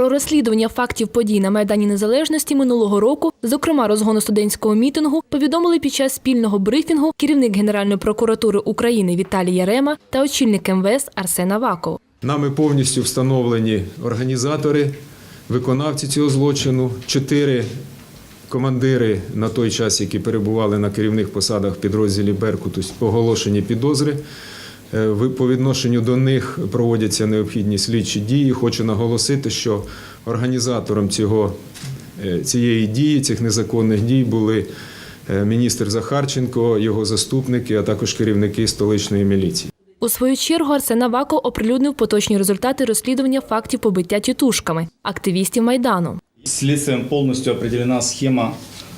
Про розслідування фактів подій на Майдані Незалежності минулого року, зокрема розгону студентського мітингу, повідомили під час спільного брифінгу керівник Генеральної прокуратури України Віталій Ярема та очільник МВС Арсен Аваков. Нами повністю встановлені організатори, виконавці цього злочину, чотири командири на той час, які перебували на керівних посадах в підрозділі Беркуту, оголошені підозри. Е, ви- По відношенню до них проводяться необхідні слідчі дії. Хочу наголосити, що організатором цього, е, цієї дії, цих незаконних дій були е, міністр Захарченко, його заступники, а також керівники столичної міліції. У свою чергу Арсен Аваков оприлюднив поточні результати розслідування фактів побиття тітушками активістів Майдану. Следствием полностью определена схема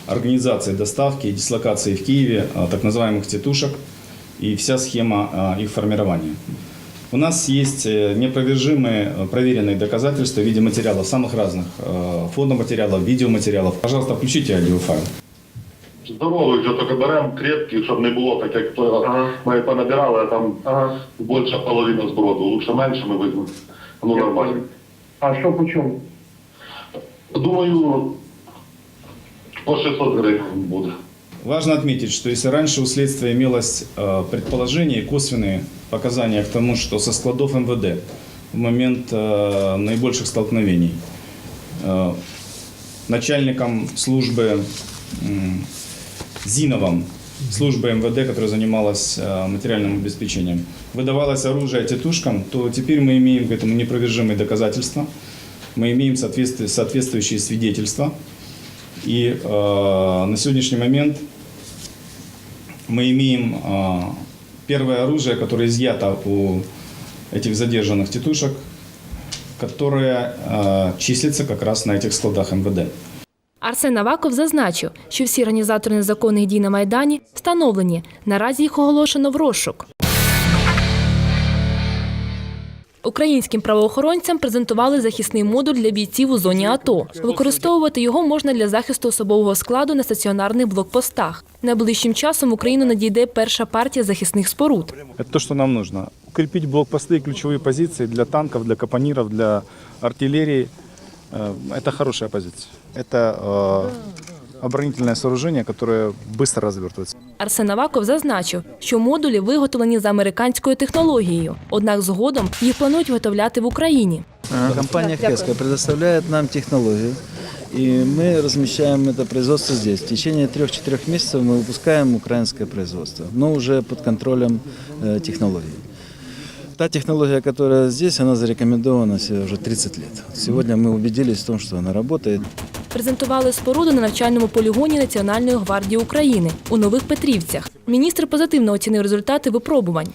организации доставки и дислокации в Киеве а, так называемых тетушек и вся схема а, их формирования. У нас есть э, неопровержимые э, проверенные доказательства в виде материалов самых разных, э, фотоматериалов, видеоматериалов. Пожалуйста, включите аудиофайл. Здоровий вже тільки беремо, крепкий, щоб не було так, як той раз ми понабирали, а там більша половина зброду. Лучше менше ми візьмемо. Ну нормально. А що по чому? Думаю, по 600 гривень буде. Важно отметить, что если раньше у следствия имелось э, предположение и косвенные показания к тому, что со складов МВД в момент э, наибольших столкновений э, начальником службы Зиновым, службы МВД, которая занималась материальным обеспечением, выдавалось оружие тетушкам, то теперь мы имеем к этому непровержимые доказательства, мы имеем соответствующие свидетельства. И э, на сегодняшний момент мы имеем э, первое оружие, которое изъято у этих задержанных тетушек, которое э, числится как раз на этих складах МВД. Арсен Аваков зазначив, що всі організатори незаконних дій на Майдані встановлені. Наразі їх оголошено в розшук. Українським правоохоронцям презентували захисний модуль для бійців у зоні АТО. Використовувати його можна для захисту особового складу на стаціонарних блокпостах. Найближчим часом в Україну надійде перша партія захисних споруд. Это то, что нам нужно. Укрепить блокпосты и ключевые позиции для танков, для капониров, для артиллерии. Э, Это хорошая позиция. Это э, оборонительное сооружение, которое быстро развертывается. Арсен Аваков зазначив, що модулі виготовлені за американською технологією, однак згодом їх планують виготовляти в Україні. Компания Хеска предоставляет нам технологию, и мы размещаем это производство здесь. В течение трех-четырех месяцев мы выпускаем украинское производство, но уже под контролем э, технологий. Та технология, которая здесь, она зарекомендована се- уже 30 лет. Сегодня мы убедились в том, что она работает. Презентували споруду на навчальному полігоні Національної гвардії України у Нових Петрівцях. Міністр позитивно оцінив результати випробувань.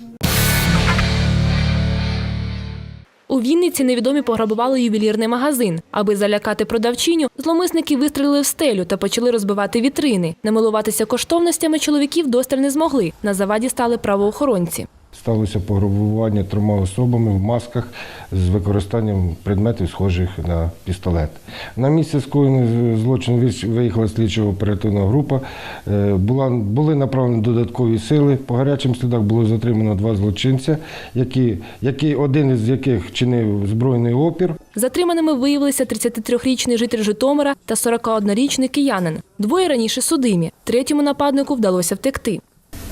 У Вінниці невідомі пограбували ювелірний магазин. Аби залякати продавчиню, зломисники вистрілили в стелю та почали розбивати вітрини. Намилуватися коштовностями чоловіків досталь не змогли. На заваді стали правоохоронці. Сталося пограбування трьома особами в масках з використанням предметів, схожих на пістолет. На місце скоєного злочину виїхала слідчо-оперативна група. Е, Була, були направлені додаткові сили. По гарячим слідах було затримано два злочинця, які, які, один із яких чинив збройний опір. Затриманими виявилися 33-річний житель Житомира та 41-річний киянин. Двоє раніше судимі. Третьому нападнику вдалося втекти.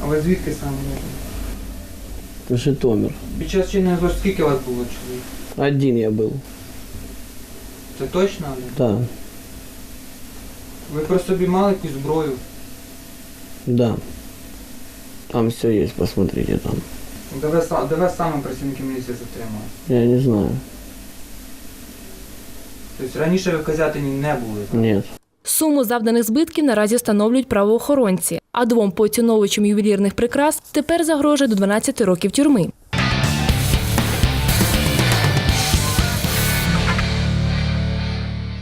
А ви звідки саме? Житомир. Під час чинної злочину скільки вас було чоловік? Один я был. Це точно? Да, Ви при собі мали якусь зброю? да. Там все есть, посмотрите там. Де ви, са- де вас саме працівники міліції затримали? Я не знаю. Тобто раніше ви в не були? Нет. Суму завданих збитків наразі встановлюють правоохоронці, а двом поціновувачам ювелірних прикрас тепер загрожує до 12 років тюрми.